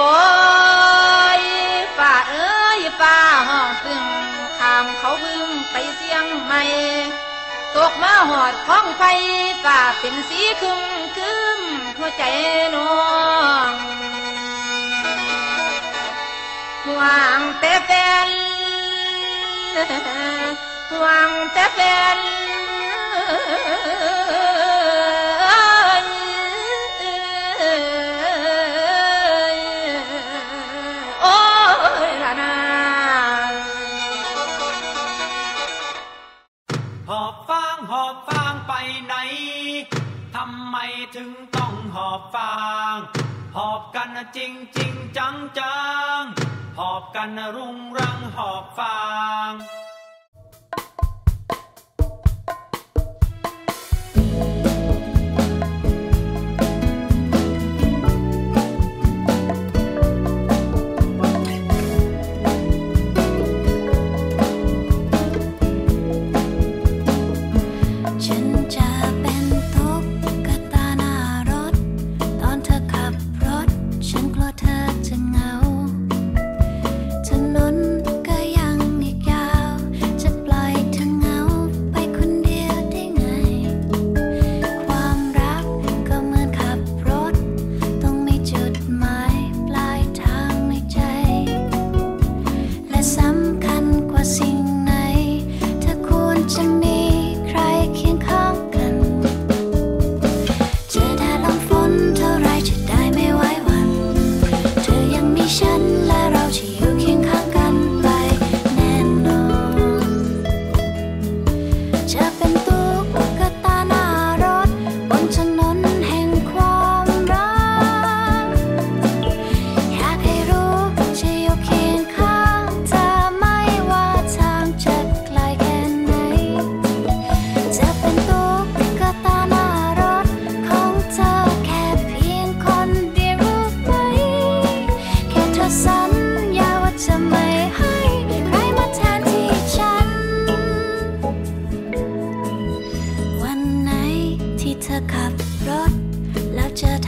โอ้ยฝ่าเอ้ยฝ่าห้องซึ่งขามเขาพึ่งไปเสียงใหม่ตกมาหอดข้องไฟป่าเป็นสีคึ้มคึมหัวใจน้องห่วงแต่แฟนห่วงแต่แฟน หอบฟางหอบฟางไปไหน ทำไมถึงต้องหอบฟาง หอบกันจริงจริงจังจังหอบกันรุงรังหอบฟาง ขับรถ แล้วเจอ